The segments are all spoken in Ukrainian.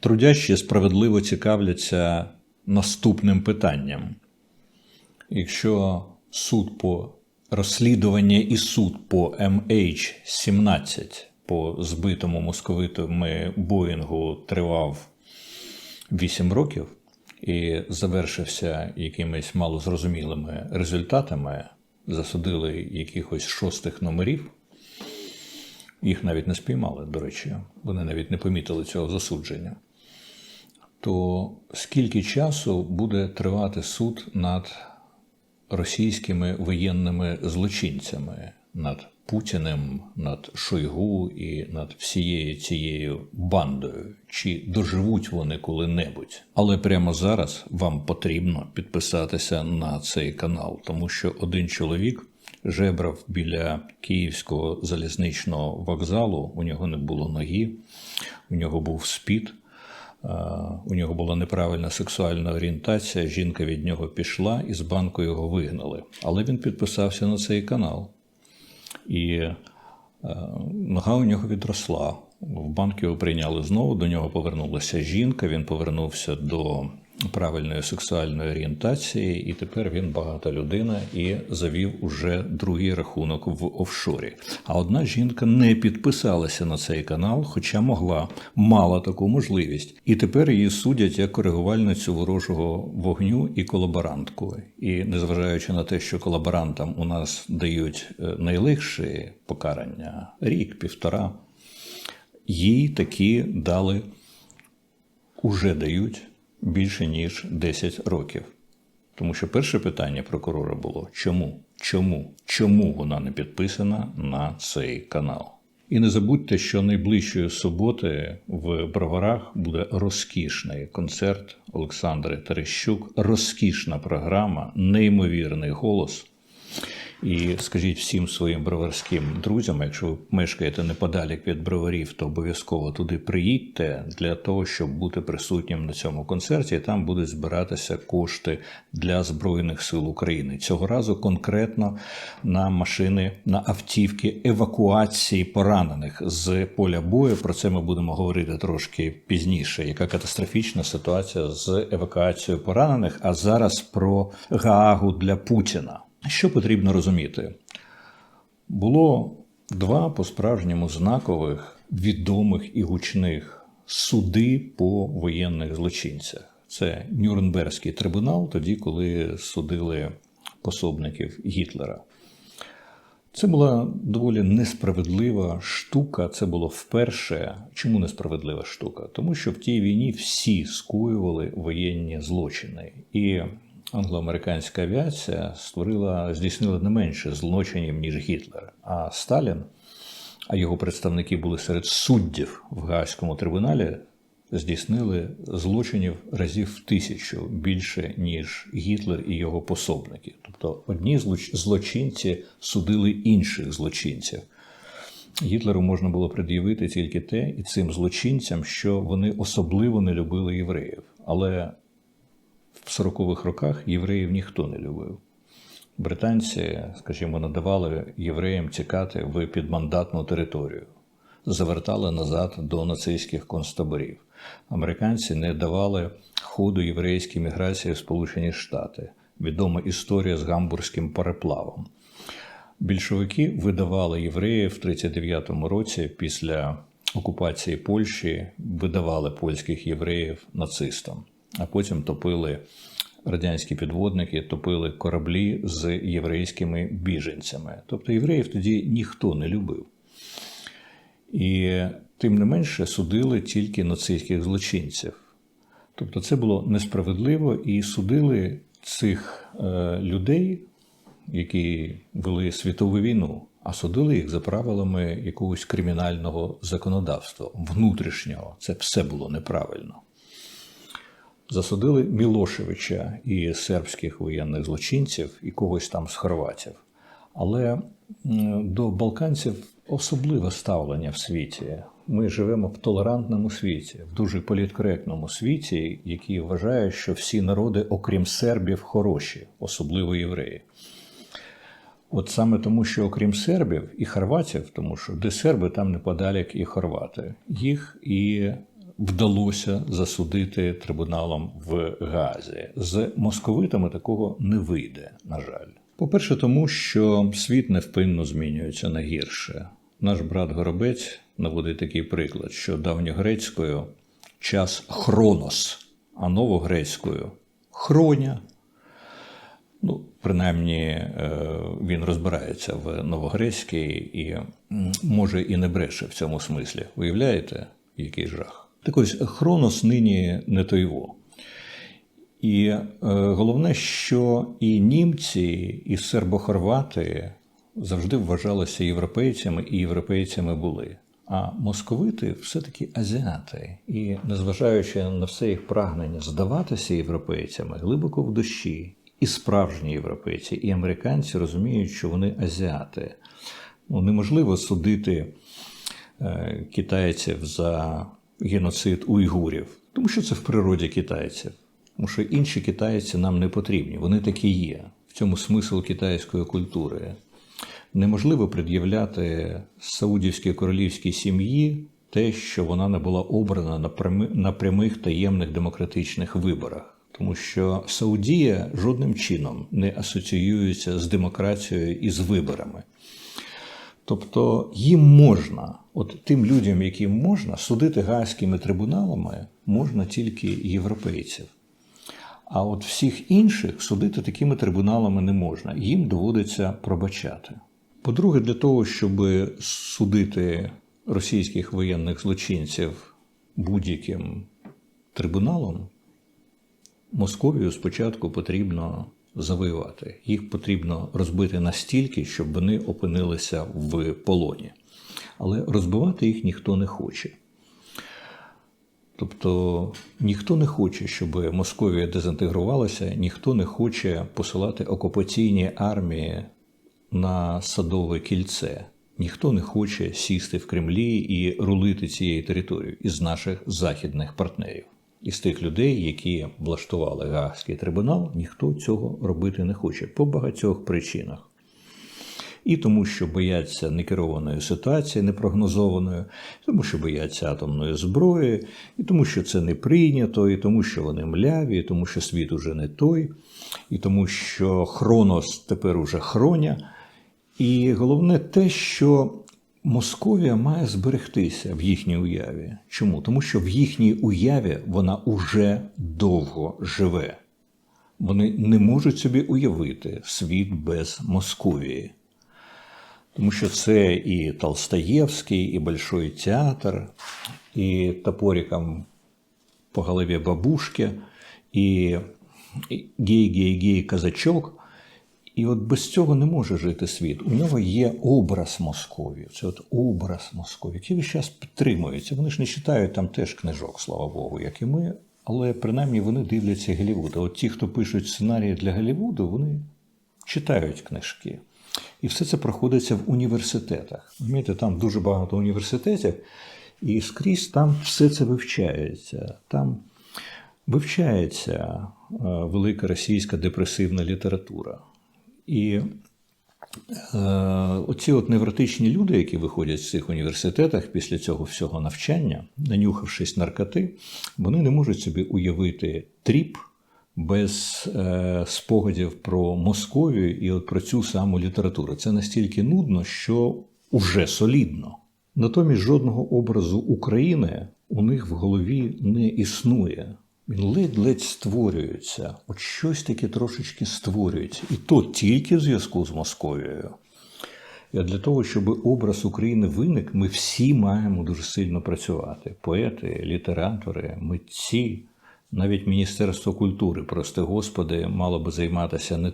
Трудящі справедливо цікавляться наступним питанням. Якщо суд по розслідування і суд по MH17 по збитому московитами Боїнгу тривав 8 років і завершився якимись малозрозумілими результатами, засудили якихось шостих номерів. Їх навіть не спіймали, до речі, вони навіть не помітили цього засудження. То скільки часу буде тривати суд над російськими воєнними злочинцями, над Путіним, над Шойгу і над всією цією бандою? Чи доживуть вони коли-небудь? Але прямо зараз вам потрібно підписатися на цей канал, тому що один чоловік жебрав біля Київського залізничного вокзалу. У нього не було ноги, у нього був спід. У нього була неправильна сексуальна орієнтація. Жінка від нього пішла і з банку його вигнали. Але він підписався на цей канал. І е, нога у нього відросла. В банк його прийняли знову. До нього повернулася жінка. Він повернувся до правильної сексуальної орієнтації, і тепер він багата людина і завів уже другий рахунок в офшорі. А одна жінка не підписалася на цей канал, хоча могла, мала таку можливість. І тепер її судять як коригувальницю ворожого вогню і колаборантку. І незважаючи на те, що колаборантам у нас дають е, найлегші покарання рік, півтора, їй такі дали, уже дають більше ніж 10 років. Тому що перше питання прокурора було: чому? Чому? Чому вона не підписана на цей канал? І не забудьте, що найближчої суботи в Броварах буде розкішний концерт Олександри Терещук, розкішна програма, неймовірний голос. І скажіть всім своїм броварським друзям, якщо ви мешкаєте неподалік від броварів, то обов'язково туди приїдьте для того, щоб бути присутнім на цьому концерті. І Там будуть збиратися кошти для Збройних сил України. Цього разу конкретно на машини, на автівки евакуації поранених з поля бою. Про це ми будемо говорити трошки пізніше. Яка катастрофічна ситуація з евакуацією поранених? А зараз про Гаагу для Путіна. Що потрібно розуміти? Було два по-справжньому знакових, відомих і гучних суди по воєнних злочинцях. Це Нюрнберзький трибунал, тоді, коли судили пособників Гітлера. Це була доволі несправедлива штука. Це було вперше. Чому несправедлива штука? Тому що в тій війні всі скоювали воєнні злочини. І англо-американська авіація створила, здійснила не менше злочинів, ніж Гітлер. А Сталін, а його представники були серед суддів в Гаазькому трибуналі, здійснили злочинів разів в тисячу більше, ніж Гітлер і його пособники. Тобто одні злочинці судили інших злочинців. Гітлеру можна було пред'явити тільки те і цим злочинцям, що вони особливо не любили євреїв. Але в 40-х роках євреїв ніхто не любив. Британці, скажімо, надавали євреям тікати в підмандатну територію, завертали назад до нацистських концтаборів. Американці не давали ходу єврейській міграції в Сполучені Штати. Відома історія з гамбурзьким переплавом. Більшовики видавали євреїв в 39-му році після окупації Польщі, видавали польських євреїв нацистам а потім топили радянські підводники, топили кораблі з єврейськими біженцями. Тобто євреїв тоді ніхто не любив. І тим не менше судили тільки нацистських злочинців. Тобто це було несправедливо і судили цих е, людей, які вели світову війну, а судили їх за правилами якогось кримінального законодавства, внутрішнього. Це все було неправильно засудили Мілошевича і сербських воєнних злочинців, і когось там з хорватів. Але до балканців особливе ставлення в світі. Ми живемо в толерантному світі, в дуже політкоректному світі, який вважає, що всі народи, окрім сербів, хороші, особливо євреї. От саме тому, що окрім сербів і хорватів, тому що де серби, там неподалік і хорвати, їх і вдалося засудити трибуналом в Газі. З московитами такого не вийде, на жаль. По-перше, тому що світ невпинно змінюється на гірше. Наш брат Горобець наводить такий приклад, що давньогрецькою час хронос, а новогрецькою хроня. Ну, принаймні, е, він розбирається в новогрецькій і може і не бреше в цьому смислі. Уявляєте, який жах? Так ось хронос нині не тойво. І е, головне, що і німці, і сербохорвати завжди вважалися європейцями, і європейцями були. А московити все-таки азіати. І незважаючи на все їх прагнення здаватися європейцями, глибоко в душі, і справжні європейці, і американці розуміють, що вони азіати. Ну, неможливо судити е, китайців за геноцид уйгурів, тому що це в природі китайців. Тому що інші китайці нам не потрібні, вони такі є. В цьому смисл китайської культури. Неможливо пред'являти саудівській королівській сім'ї те, що вона не була обрана на прямих таємних демократичних виборах. Тому що Саудія жодним чином не асоціюється з демократією і з виборами. Тобто їм можна, от тим людям, яким можна, судити гаазькими трибуналами, можна тільки європейців. А от всіх інших судити такими трибуналами не можна. Їм доводиться пробачати. По-друге, для того, щоб судити російських воєнних злочинців будь-яким трибуналом, Московію спочатку потрібно завоювати. Їх потрібно розбити настільки, щоб вони опинилися в полоні. Але розбивати їх ніхто не хоче. Тобто ніхто не хоче, щоб Московія дезінтегрувалася, ніхто не хоче посилати окупаційні армії на садове кільце. Ніхто не хоче сісти в Кремлі і рулити цією територією із наших західних партнерів. Із тих людей, які влаштували Гаагський трибунал, ніхто цього робити не хоче по багатьох причинах. І тому, що бояться некерованої ситуації, непрогнозованої, тому що бояться атомної зброї, і тому, що це не прийнято, і тому, що вони мляві, і тому, що світ уже не той, і тому, що Хронос тепер уже хроня. І головне те, що Московія має зберегтися в їхній уяві. Чому? Тому що в їхній уяві вона уже довго живе. Вони не можуть собі уявити світ без Московії. Тому що це і Толстоєвський, і Большой театр, і топориком по голові бабушки, і гей-гей-гей казачок. І от без цього не може жити світ. У нього є образ Московії. Це от образ Московії, який весь час підтримується. Вони ж не читають там теж книжок, слава Богу, як і ми. Але принаймні вони дивляться Голлівуд. От ті, хто пишуть сценарії для Голлівуду, вони читають книжки. І все це проходиться в університетах. Розумієте, там дуже багато університетів, і скрізь там все це вивчається. Там вивчається е, велика російська депресивна література. І е, оці от невротичні люди, які виходять з цих університетах після цього всього навчання, нанюхавшись наркоти, вони не можуть собі уявити тріп без е, спогадів про Московію і от про цю саму літературу. Це настільки нудно, що уже солідно. Натомість жодного образу України у них в голові не існує. Він ледь-ледь створюється, от щось таке трошечки створюється. І то тільки в зв'язку з Московією. І для того, щоб образ України виник, ми всі маємо дуже сильно працювати: поети, літератори, митці, навіть Міністерство культури, прости Господи, мало би займатися не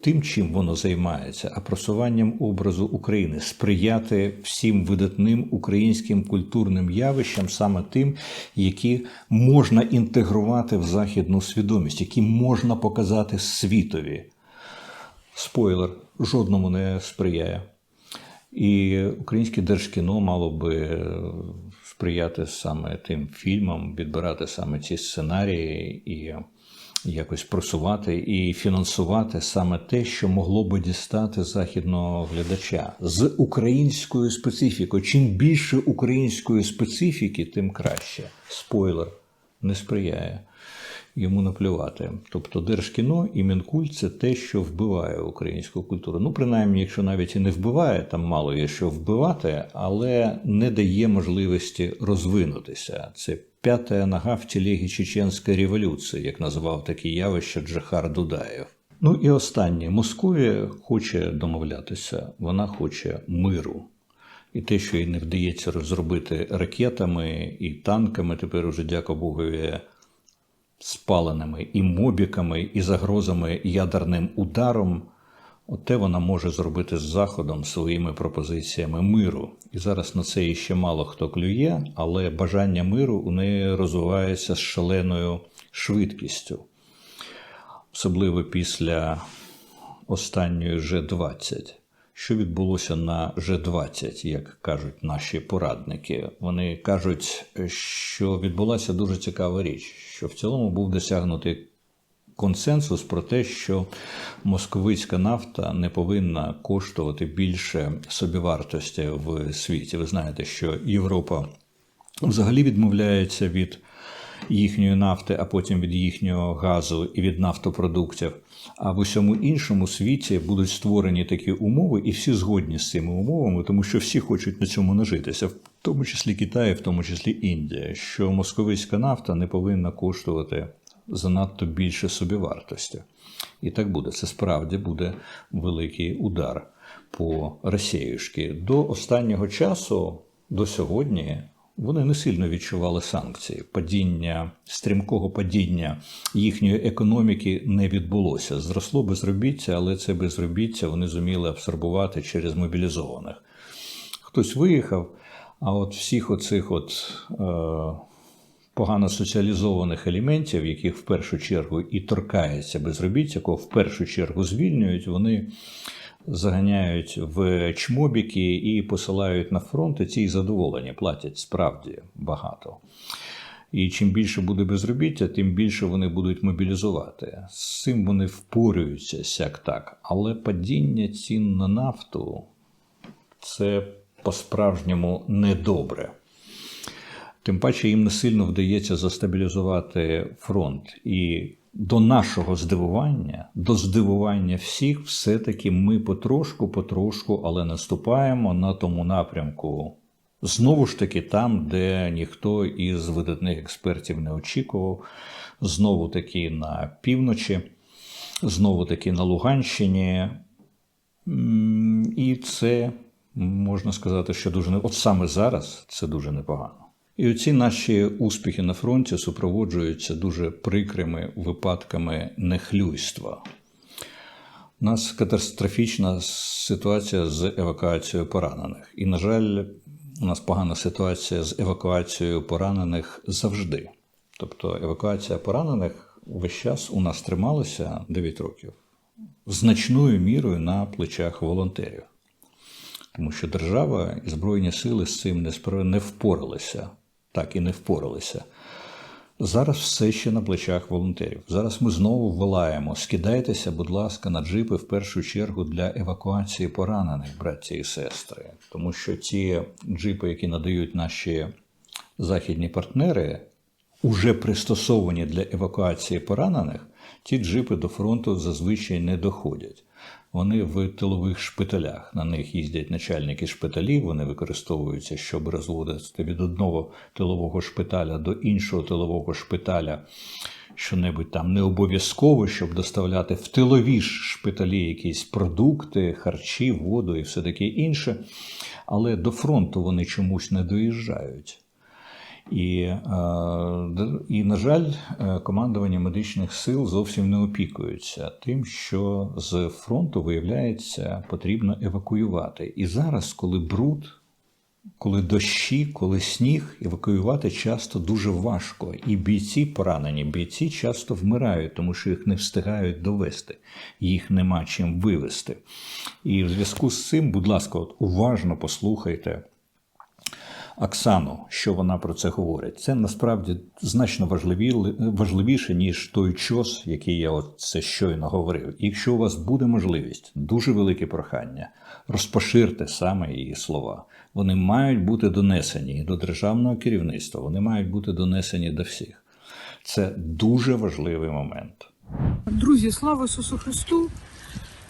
тим, чим воно займається, а просуванням образу України, сприяти всім видатним українським культурним явищам, саме тим, які можна інтегрувати в західну свідомість, які можна показати світові. Спойлер, жодному не сприяє. І українське держкіно мало би сприяти саме тим фільмам, відбирати саме ці сценарії і якось просувати і фінансувати саме те, що могло би дістати західного глядача з українською специфікою. Чим більше української специфіки, тим краще. Спойлер не сприяє. Йому наплювати. Тобто Держкіно і Мінкульт – це те, що вбиває українську культуру. Ну, принаймні, якщо навіть і не вбиває, там мало є що вбивати, але не дає можливості розвинутися. Це п'ята нога в тілегі чеченської революції, як називав таке явище Джахар Дудаєв. Ну і останнє. Московія хоче домовлятися, вона хоче миру. І те, що їй не вдається розробити ракетами і танками, тепер уже, дяка Богові, спаленими і мобіками, і загрозами ядерним ударом, оте вона може зробити з Заходом своїми пропозиціями миру. І зараз на це іще мало хто клює, але бажання миру у неї розвивається з шаленою швидкістю, особливо після останньої Ж-20. Що відбулося на Ж-20, як кажуть наші порадники? Вони кажуть, що відбулася дуже цікава річ, що в цілому був досягнутий консенсус про те, що московицька нафта не повинна коштувати більше собівартості в світі. Ви знаєте, що Європа взагалі відмовляється від їхньої нафти, а потім від їхнього газу і від нафтопродуктів. А в усьому іншому світі будуть створені такі умови, і всі згодні з цими умовами, тому що всі хочуть на цьому нажитися, в тому числі Китай, в тому числі Індія, що московицька нафта не повинна коштувати занадто більше собівартості. І так буде. Це справді буде великий удар по Росіюшки. До останнього часу, до сьогодні, вони не сильно відчували санкції. Падіння стрімкого падіння їхньої економіки не відбулося. Зросло безробіття, але це безробіття вони зуміли абсорбувати через мобілізованих. Хтось виїхав, а от всіх оцих от. Е- Погано соціалізованих елементів, яких в першу чергу і торкається безробіття, якого в першу чергу звільнюють, вони заганяють в чмобіки і посилають на фронт, і ці задоволені платять справді багато. І чим більше буде безробіття, тим більше вони будуть мобілізувати. З цим вони впорюються сяк так. Але падіння цін на нафту це по-справжньому недобре. Тим паче їм не сильно вдається застабілізувати фронт. І до нашого здивування, до здивування всіх, все-таки ми потрошку, потрошку, але наступаємо на тому напрямку. Знову ж таки, там, де ніхто із видатних експертів не очікував, знову таки на півночі, знову таки на Луганщині. І це можна сказати, що дуже не от саме зараз це дуже непогано. І оці наші успіхи на фронті супроводжуються дуже прикрими випадками нехлюйства. У нас катастрофічна ситуація з евакуацією поранених. І, на жаль, у нас погана ситуація з евакуацією поранених завжди. Тобто евакуація поранених весь час у нас трималася 9 років значною мірою на плечах волонтерів. Тому що держава і Збройні сили з цим не впоралися так і не впоралися. Зараз все ще на плечах волонтерів. Зараз ми знову волаємо. Скидайтеся, будь ласка, на джипи в першу чергу для евакуації поранених, братці і сестри. Тому що ті джипи, які надають наші західні партнери, уже пристосовані для евакуації поранених, ті джипи до фронту зазвичай не доходять. Вони в тилових шпиталях. На них їздять начальники шпиталів, вони використовуються, щоб розводити від одного тилового шпиталя до іншого тилового шпиталя. Що-небудь там не обов'язково, щоб доставляти в тилові шпиталі якісь продукти, харчі, воду і все таке інше. Але до фронту вони чомусь не доїжджають. І, е, і, на жаль, е, командування медичних сил зовсім не опікуються тим, що з фронту, виявляється, потрібно евакуювати. І зараз, коли бруд, коли дощі, коли сніг, евакуювати часто дуже важко. І бійці поранені, бійці часто вмирають, тому що їх не встигають довести, їх нема чим вивезти. І в зв'язку з цим, будь ласка, уважно послухайте Оксану, що вона про це говорить. Це насправді значно важливі, важливіше, ніж той час, який я це щойно говорив. Якщо у вас буде можливість, дуже велике прохання, розпоширте саме її слова. Вони мають бути донесені до державного керівництва, вони мають бути донесені до всіх. Це дуже важливий момент. Друзі, слава Ісусу Христу!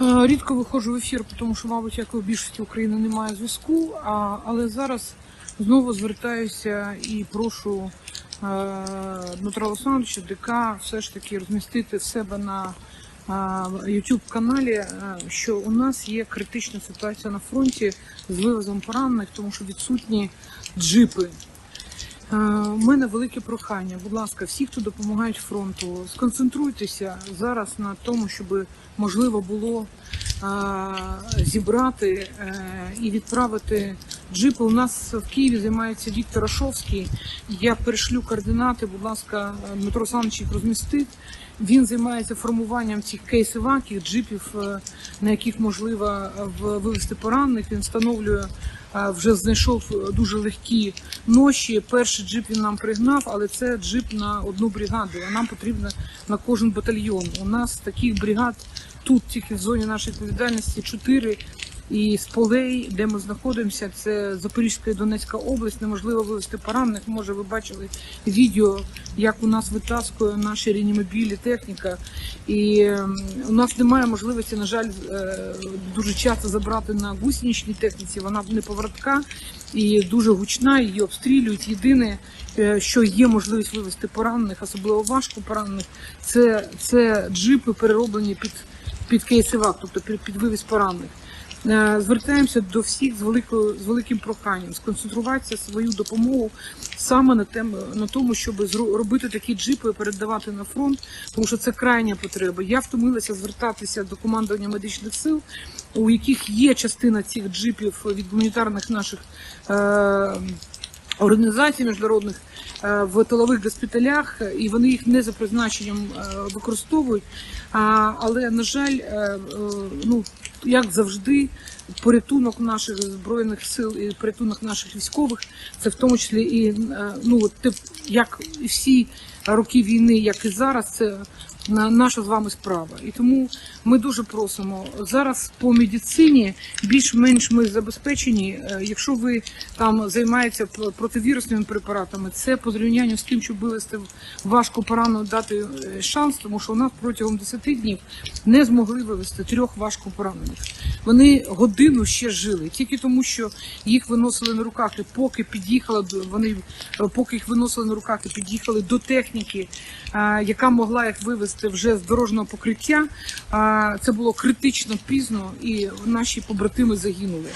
Е, Рідко виходжу в ефір, тому що, мабуть, як і в більшості України немає зв'язку. Але зараз знову звертаюся і прошу е, Дмитра Олександровича, ДК, все ж таки розмістити в себе на е, YouTube каналі, е, що у нас є критична ситуація на фронті з вивозом поранених, тому що відсутні джипи. У мене велике прохання. Будь ласка, всі, хто допомагають фронту, сконцентруйтеся зараз на тому, щоб можливо було зібрати і відправити джипи. У нас в Києві займається Віктор Рашовський. Я перешлю координати. Будь ласка, Дмитро Олександрович їх розмістить. Він займається формуванням цих кейсиваків, джипів, е, на яких можливо е, вивезти поранених. Він встановлює е, вже знайшов дуже легкі ноші. Перший джип він нам пригнав, але це джип на одну бригаду. А нам потрібно на кожен батальйон. У нас таких бригад тут, тільки в зоні нашої відповідальності, чотири. І з полей, де ми знаходимося, це Запорізька і Донецька область, неможливо вивезти поранених. Може, ви бачили відео, як у нас витаскує наші реанімобілі, техніка. І ем, у нас немає можливості, на жаль, е, дуже часто забрати на гусеничній техніці. Вона не повертка і дуже гучна, її обстрілюють. Єдине, е, що є можливість вивезти поранених, особливо важко поранених, це, це джипи перероблені під, під кейсивак, тобто під, під вивіз поранених. Е, Звертаємося до всіх з великою з великим проханням сконцентруватися свою допомогу саме на тему на тому, щоб робити такі джипи і передавати на фронт, тому що це крайня потреба. Я втомилася звертатися до командування медичних сил, у яких є частина цих джипів від гуманітарних наших. Е- Організацій міжнародних е, в тилових госпіталях, і вони їх не за призначенням е, використовують. Але на жаль, ну як завжди, порятунок наших збройних сил і порятунок наших військових, це в тому числі і е, ну тип, як всі роки війни, як і зараз, це наша з вами справа. І тому ми дуже просимо зараз по медицині більш-менш ми забезпечені. Е, Якщо ви там займаєтеся противірусними препаратами, це по зрівнянню з тим, щоб вивести важко поранену дати е, шанс, тому що у нас протягом 10 днів не змогли вивести трьох важко поранених. Вони годину ще жили, тільки тому, що їх виносили на руках, і поки під'їхала вони, е, поки їх виносили на руках і під'їхали до техніки, яка могла їх вивести вже з дорожнього покриття. Це було критично пізно, і наші побратими загинули.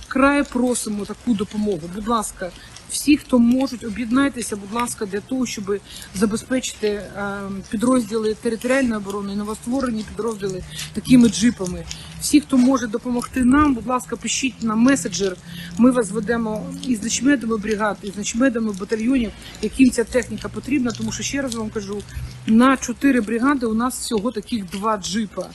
Вкрай просимо таку допомогу. Будь ласка, всі, хто можуть, об'єднайтеся, будь ласка, для того, щоб забезпечити е, підрозділи територіальної оборони, новостворені підрозділи такими джипами. Всі, хто може допомогти нам, будь ласка, пишіть на меседжер. Ми вас ведемо із начмедами бригад, із начмедами батальйонів, яким ця техніка потрібна. Тому що ще раз вам кажу, на чотири бригади у нас всього таких два джипа,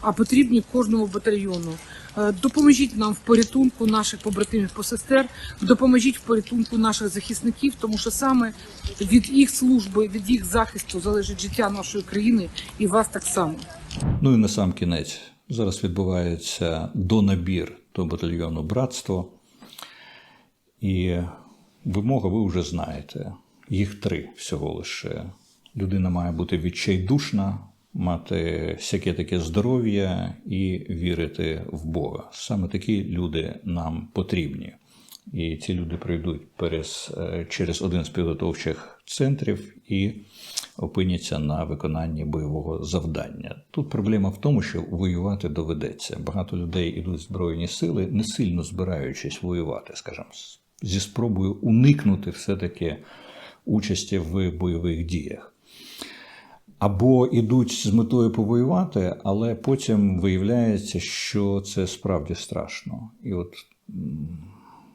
а потрібні кожному батальйону. Е, Допоможіть нам в порятунку наших побратимів посестер, допоможіть в порятунку наших захисників, тому що саме від їх служби, від їх захисту залежить життя нашої країни і вас так само. Ну і на сам кінець. Зараз відбувається донабір до батальйону братство. І вимога ви вже знаєте. Їх три всього лише. Людина має бути відчайдушна, мати всяке таке здоров'я і вірити в Бога. Саме такі люди нам потрібні. І ці люди пройдуть через, е, через один з підготовчих центрів і опиняться на виконанні бойового завдання. Тут проблема в тому, що воювати доведеться. Багато людей ідуть в збройні сили, не сильно збираючись воювати, скажімо, зі спробою уникнути все-таки участі в бойових діях. Або йдуть з метою повоювати, але потім виявляється, що це справді страшно. І от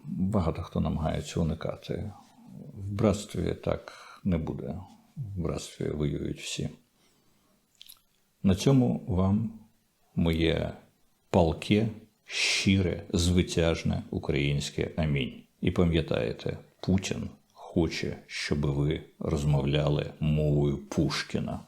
багато хто намагається уникати. В братстві так не буде. В братстві воюють всі. На цьому вам моє палке, щире, звитяжне українське амінь. І пам'ятаєте, Путін хоче, щоб ви розмовляли мовою Пушкіна.